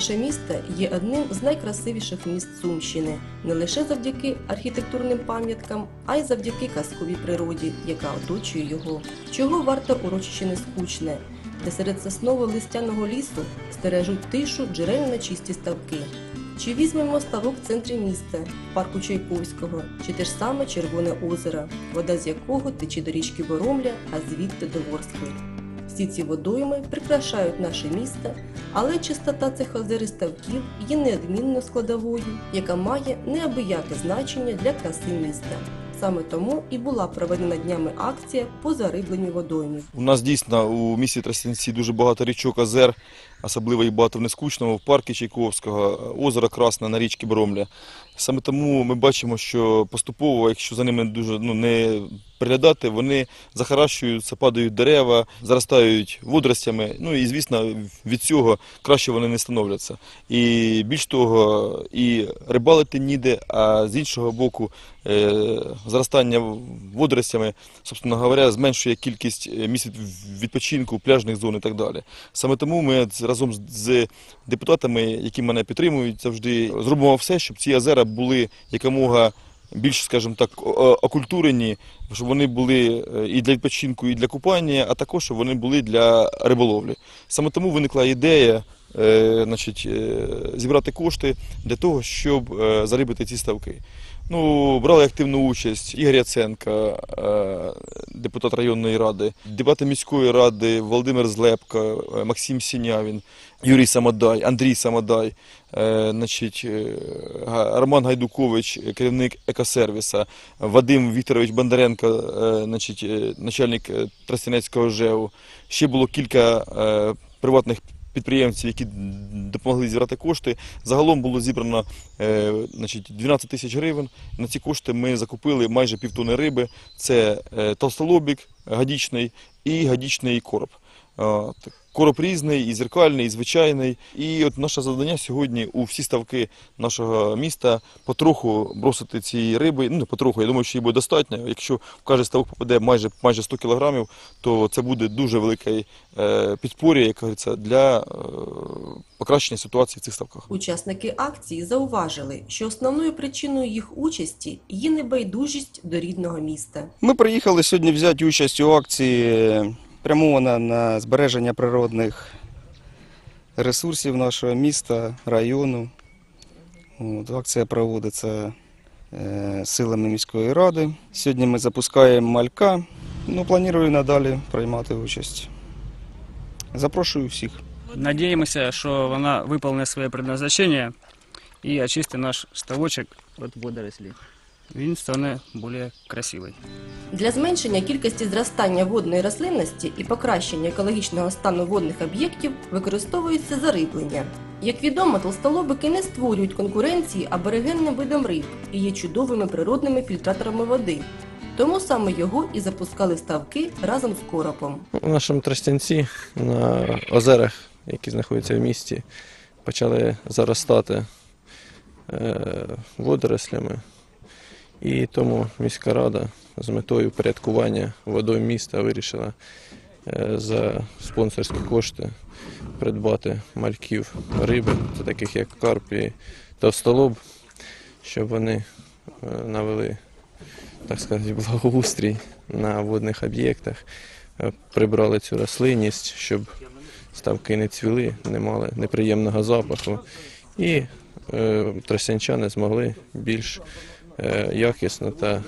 Наше місто є одним з найкрасивіших міст Сумщини не лише завдяки архітектурним пам'яткам, а й завдяки казковій природі, яка оточує його. Чого варто урочище нескучне, де серед сосново-листяного лісу стережуть тишу джерельно чисті ставки. Чи візьмемо ставок в центрі міста, парку Чайковського, чи те ж саме Червоне озеро, вода з якого тече до річки Боромля, а звідти до Ворскли. Всі ці водойми прикрашають наше місто, але чистота цих озер і ставків є неодмінно складовою, яка має неабияке значення для краси міста. Саме тому і була проведена днями акція по зарибленню водоймів. У нас дійсно у місті Тростянці дуже багато річок, озер, особливо і багато в Нескучному, в парку Чайковського, озеро Красне на річці Боромля. Саме тому ми бачимо, що поступово, якщо за ними дуже ну, не приглядати, вони захаращуються, падають дерева, заростають водоростями. Ну і звісно, від цього краще вони не становляться. І більш того, і рибалити ніде, а з іншого боку, е, зростання водоростями, собственно говоря, зменшує кількість е, місць відпочинку, пляжних зон і так далі. Саме тому ми разом з- депутатами, які мене підтримують, завжди зробимо все, щоб ці озера були якомога більш, скажімо так, окультурені, щоб вони були е, і для відпочинку, і для купання, а також щоб вони були для риболовлі. Саме тому виникла ідея е, значить, е, зібрати кошти для того, щоб зарибити ці ставки. Ну, брали активну участь Ігор Яценко, е, депутат районної ради, депутати міської ради Володимир Злепко, е, Максим Сінявін, Юрій Самодай, Андрій Самодай, е, значить, Роман Гайдукович, керівник екосервіса, Вадим Вікторович Бондаренко, значить, начальник Тростянецького ЖЕУ. Ще було кілька приватних підприємців, які допомогли зібрати кошти. Загалом було зібрано е, значить, 12 тисяч гривень. На ці кошти ми закупили майже півтони риби. Це е, толстолобік гадічний і гадічний короб. От. Короб різний, і зеркальний, і звичайний. І от наше завдання сьогодні у всі ставки нашого міста потроху бросити ці риби. Ну, не потроху, я думаю, що її буде достатньо. Якщо в кожен ставок попаде майже, майже 100 кілограмів, то це буде дуже велике е, підпоря, як говориться, для е, покращення ситуації в цих ставках. Учасники акції зауважили, що основною причиною їх участі є небайдужість до рідного міста. Ми приїхали сьогодні взяти участь у акції прямована на збереження природних ресурсів нашого міста, району. От, акція проводиться е, силами міської ради. Сьогодні ми запускаємо малька. Ну, планую надалі приймати участь. Запрошую всіх. Надіємося, що вона виконає своє предназначення і очистить наш ставочок від водорослей. Він стане більш красивий. Для зменшення кількості зростання водної рослинності і покращення екологічного стану водних об'єктів використовується зариблення. Як відомо, толстолобики не створюють конкуренції аборигенним видам риб і є чудовими природними фільтраторами води. Тому саме його і запускали ставки разом з коропом. У нашому Тростянці на озерах, які знаходяться в місті, почали заростати е, водорослями. І тому міська рада з метою порядкування водою міста вирішила е, за спонсорські кошти придбати мальків риби, таких як карп і товстолоб, щоб вони е, навели, так сказати, благоустрій на водних об'єктах е, прибрали цю рослинність, щоб ставки не цвіли, не мали неприємного запаху. І е, тростянчани змогли більш якісно та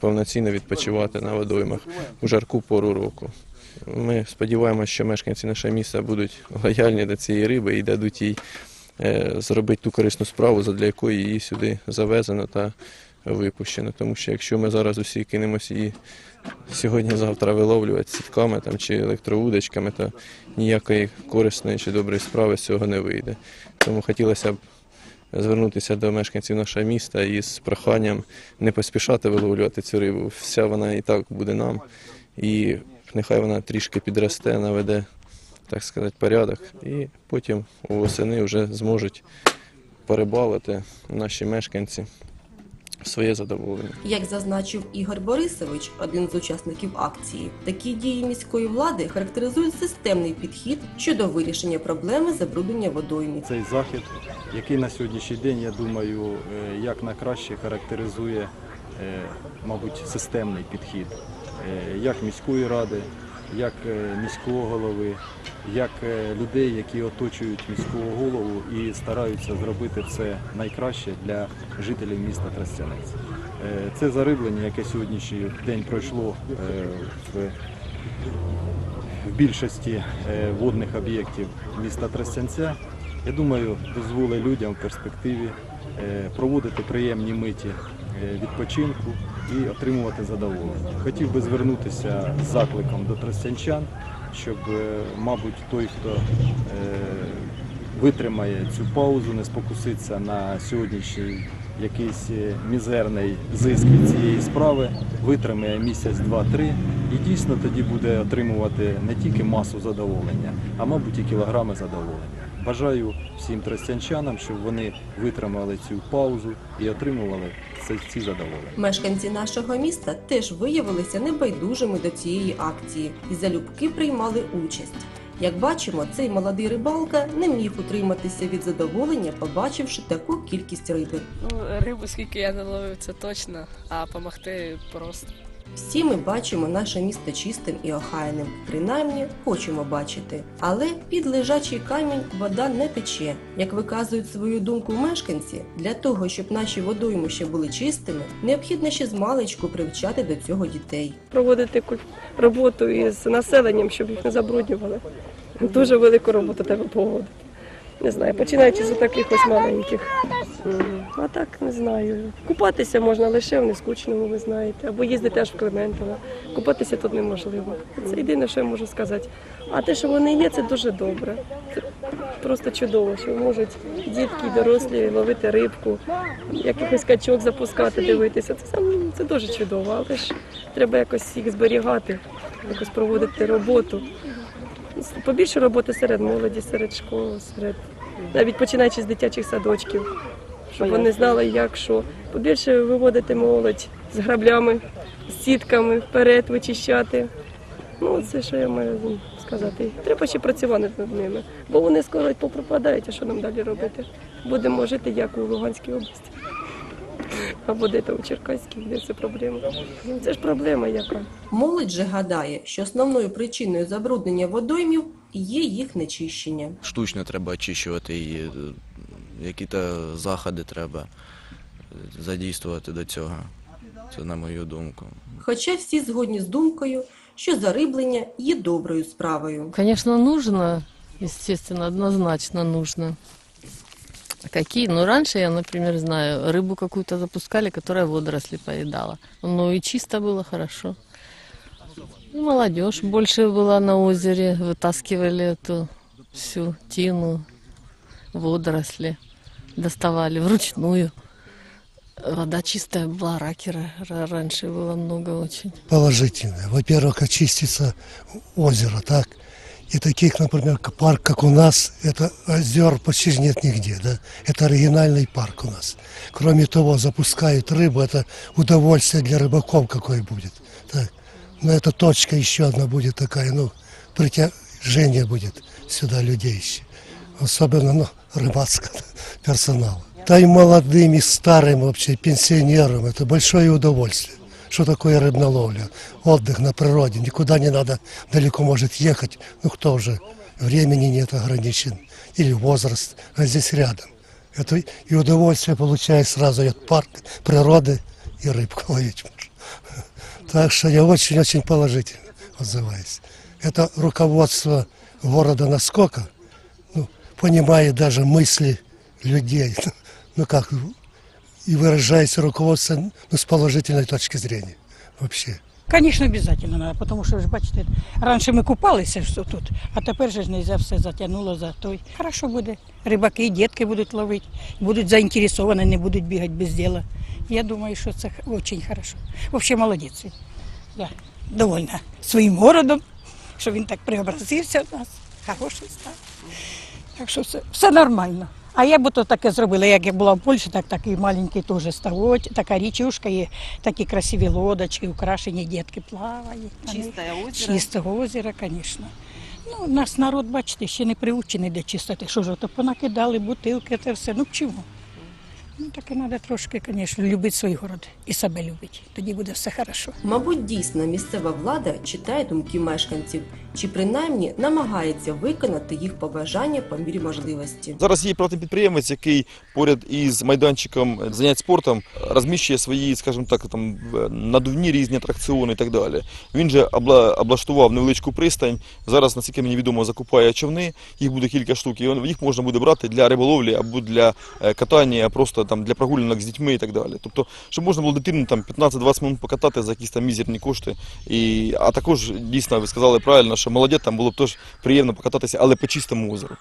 повноцінно відпочивати на водоймах у жарку пору року. Ми сподіваємося, що мешканці нашого міста будуть лояльні до цієї риби і дадуть їй е, зробити ту корисну справу, задля якої її сюди завезено та випущено. Тому що якщо ми зараз усі кинемося її сьогодні-завтра виловлювати сітками там, чи електровудочками, то ніякої корисної чи доброї справи з цього не вийде. Тому хотілося б звернутися до мешканців нашого міста із проханням не поспішати виловлювати цю рибу. Вся вона і так буде нам. І нехай вона трішки підросте, наведе, так сказати, порядок. І потім восени вже зможуть перебалити наші мешканці своє задоволення. Як зазначив Ігор Борисович, один з учасників акції, такі дії міської влади характеризують системний підхід щодо вирішення проблеми забруднення водоймів. Цей захід, який на сьогоднішній день, я думаю, е, як на краще характеризує, е, мабуть, системний підхід е, як міської ради, як е, міського голови, як е, людей, які оточують міського голову і стараються зробити все найкраще для жителів міста Тростянець. Е, Це зариблення, яке сьогоднішній день пройшло в в більшості водних об'єктів міста Тростянця, я думаю, дозволить людям в перспективі проводити приємні миті відпочинку і отримувати задоволення. Хотів би звернутися з закликом до тростянчан, щоб, е, мабуть, той, хто е, витримає цю паузу, не спокуситься на сьогоднішній якийсь е, мізерний зиск від цієї справи, витримає місяць, два-три і дійсно тоді буде отримувати не тільки масу задоволення, а мабуть і кілограми задоволення. Бажаю всім тростянчанам, щоб вони витримали цю паузу і отримували ці, ці задоволення. Мешканці нашого міста теж виявилися небайдужими до цієї акції і залюбки приймали участь. Як бачимо, цей молодий рибалка не міг утриматися від задоволення, побачивши таку кількість риби. Ну, рибу скільки я наловив, це точно, а допомогти просто. Всі ми бачимо наше місто чистим і охайним, принаймні хочемо бачити. Але під лежачий камінь вода не тече. Як виказують свою думку мешканці, для того, щоб наші водоймища були чистими, необхідно ще з маличку привчати до цього дітей. проводити роботу із населенням, щоб їх не забруднювали. Дуже велику роботу треба проводити. Не знаю, починаючи з таких ось маленьких. А так не знаю. Купатися можна лише в нескучному, ви знаєте, або їздити аж в Клементово. Купатися тут неможливо. Це єдине, що я можу сказати. А те, що вони є, це дуже добре. Це просто чудово, що можуть дітки, дорослі ловити рибку, якихось качок запускати, дивитися. Це, це дуже чудово, але ж треба якось їх зберігати, якось проводити роботу. Побільше роботи серед молоді, серед школи, серед навіть починаючи з дитячих садочків, щоб вони знали, як що. Побільше виводити молодь з граблями, з сітками вперед вичищати. Ну, це що я маю сказати. Треба ще працювати над ними, бо вони скоро попропадають, а що нам далі робити? Будемо жити як у Луганській області. Або де-то у Черкаській, де це проблема. Це ж проблема яка. Молодь же гадає, що основною причиною забруднення водоймів є їх нечищення. штучно треба очищувати її, які-то заходи треба задійствувати до цього. Це на мою думку. Хоча всі згодні з думкою, що зариблення є доброю справою. Конечно, нужно, естественно, однозначно нужно. Какие? Ну, раньше я, например, знаю, рыбу какую-то запускали, которая водоросли поедала. Ну и чисто было хорошо. И молодежь больше была на озере, вытаскивали эту всю тину, водоросли, Доставали вручную. Вода чистая была, раки ра- ра- раньше было много очень. положительное. Во-первых, очистится озеро, так? И таких, например, парк, как у нас, это озер почти нет нигде, да? Это оригинальный парк у нас. Кроме того, запускают рыбу, это удовольствие для рыбаков какое будет. Так. Но эта точка еще одна будет такая, ну, притяжение будет сюда людей еще. Особенно, ну, рыбацкого персонала. Да и молодым, и старым вообще, пенсионерам, это большое удовольствие. Что такое рыбноловля? Отдых на природе. Никуда не надо далеко может ехать. Ну кто уже? Времени нет ограничен. Или возраст. А здесь рядом. Это и удовольствие получаешь сразу и от парка, природы и рыбку ловить. Так что я очень-очень положительно отзываюсь. Это руководство города насколько ну, понимает даже мысли людей. Ну как, и выражается руководство ну, с положительной точки зрения вообще. Звісно, обов'язково треба, тому що ж бачите, раніше ми купалися що тут, а тепер же ж не все затягнуло за той. Хорошо буде. Рибаки і дітки будуть ловити, будуть заінтересовані, не будуть бігати без діла. Я думаю, що це дуже хорошо. Взагалі молодець. Я довольна своїм городом, що він так преобразився в нас, хороший став. Так що все, все нормально. А я б то таке зробила, як я була в Польщі, так такий маленький теж ставок, така річушка є, такі красиві лодочки, украшені дітки плавають. Чисте озеро. Чистого озера, звісно. Ну, Нас народ, бачите, ще не приучений до чистоти. Що ж, то понакидали бутилки, це все. Ну чому? Ну, таке треба трошки, звісно, любити свій город і себе любити. Тоді буде все хорошо. Мабуть, дійсно місцева влада читає думки мешканців чи принаймні намагається виконати їх побажання по мірі можливості. Зараз є приватний підприємець, який поряд із майданчиком занять спортом розміщує свої, скажімо так, там надувні різні атракціони і так далі. Він же обла- облаштував невеличку пристань. Зараз, наскільки мені відомо, закупає човни. Їх буде кілька штук, і їх можна буде брати для риболовлі або для е, катання, просто там для прогулянок з дітьми і так далі. Тобто, щоб можна було дитину там 15-20 минут покатати за якісь там мізерні кошти. І, а також дійсно ви сказали правильно, що молодят там було б теж приємно покататися, але по чистому озеру.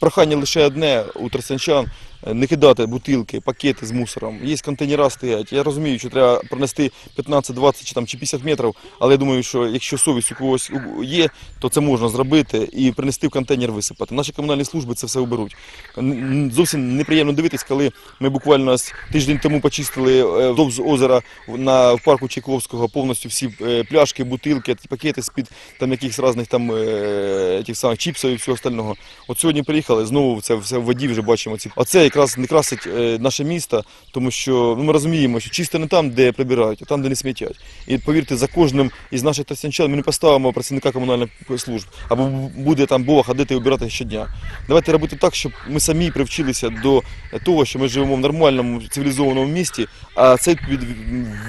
Прохання лише одне у тростянчан е, не кидати бутилки, пакети з мусором. Є контейнера стоять. Я розумію, що треба пронести 15, 20 чи там чи 50 метрів, але я думаю, що якщо совість у когось є, то це можна зробити і принести в контейнер висипати. Наші комунальні служби це все н- Зовсім неприємно дивитись, коли ми буквально тиждень тому почистили е, вздовж озера на в парку Чайковського повністю всі е, пляшки, бутилки, пакети з-під там якихось різних там е, тих самих чіпсів і всього остального. От сьогодні приїхали, знову це все в воді вже бачимо. Оце якраз не красить е, наше місто, тому що ну, ми розуміємо, що чисто не там, де прибирають, а там, де не смітять. І повірте, за кожним із наших тостянчан ми не поставимо працівника комунальних служб, або буде там Бога ходити і обирати щодня. Давайте робити так, щоб ми самі привчилися до того, що ми живемо в нормальному цивілізованому місті, а це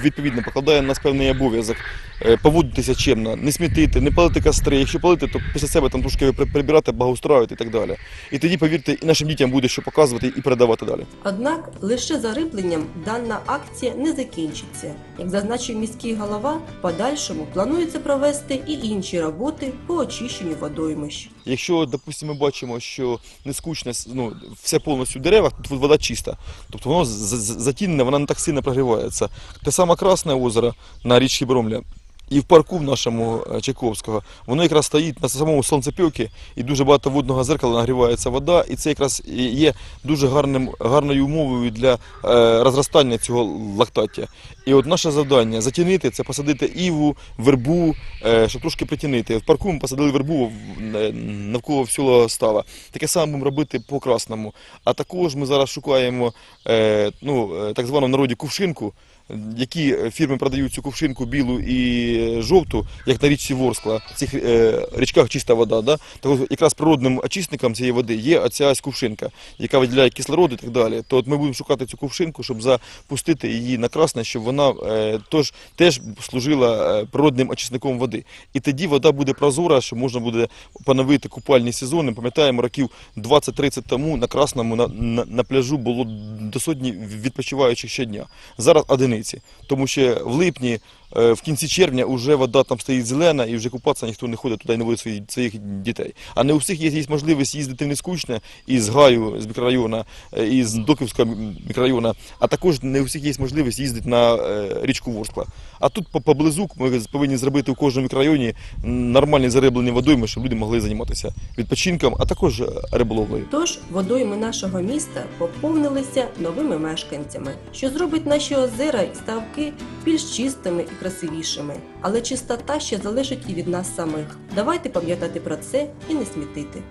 відповідно покладає на нас певний обов'язок е, поводитися чемно, не смітити, не палити костри. Якщо палити, то після себе там трошки прибирати, благоустроювати і так далі. І тоді, повірте, і нашим дітям буде що показувати і передавати далі. Однак лише зарибленням дана акція не закінчиться. Як зазначив міський голова, в подальшому планується провести і інші роботи по очищенню водоймищ. Якщо, допустимо, ми бачимо, що не скучно, ну, все повністю в деревах, тут вода чиста. Тобто воно затінене, вона не так сильно прогрівається. Те саме Красне озеро на річці Бромля. І в парку в нашому е, Чайковського, воно якраз стоїть на самому сонцепьокі, і дуже багато водного зеркала нагрівається вода, і це якраз є дуже гарним, гарною умовою для е, розростання цього лактаття. І от наше завдання затінити це посадити іву, вербу, е, щоб трошки притінити. В парку ми посадили вербу навколо всього става. Таке саме будемо робити по красному. А також ми зараз шукаємо ну, так звану в народі кувшинку. Які фірми продають цю кувшинку білу і жовту, як на річці Ворскла, в цих е, річках чиста вода, да? так якраз природним очисником цієї води є оця кувшинка, яка виділяє кислород і так далі. То от ми будемо шукати цю кувшинку, щоб запустити її на красне, щоб вона е, тож, теж служила е, природним очисником води. І тоді вода буде прозора, що можна буде поновити купальні сезони. Пам'ятаємо, років 20-30 тому на красному на, на, на пляжу було до сотні відпочиваючих щодня. Зараз одиниці, тому що в липні, в кінці червня, вже вода там стоїть зелена і вже купатися ніхто не ходить туди не водить своїх, своїх дітей. А не у всіх є, є можливість їздити не скучно із Гаю, з мікрорайону, е, із Доківського мікрорайону, а також не у всіх є можливість їздити на е, річку Ворскла. А тут по- поблизу ми повинні зробити у кожному мікрорайоні нормальні зариблені водойми, щоб люди могли займатися відпочинком, а також е, риболовлею. Тож водойми нашого міста поповнилися новими мешканцями, що зробить наші озера і ставки більш чистими і красивішими. Але чистота ще залежить і від нас самих. Давайте пам'ятати про це і не смітити.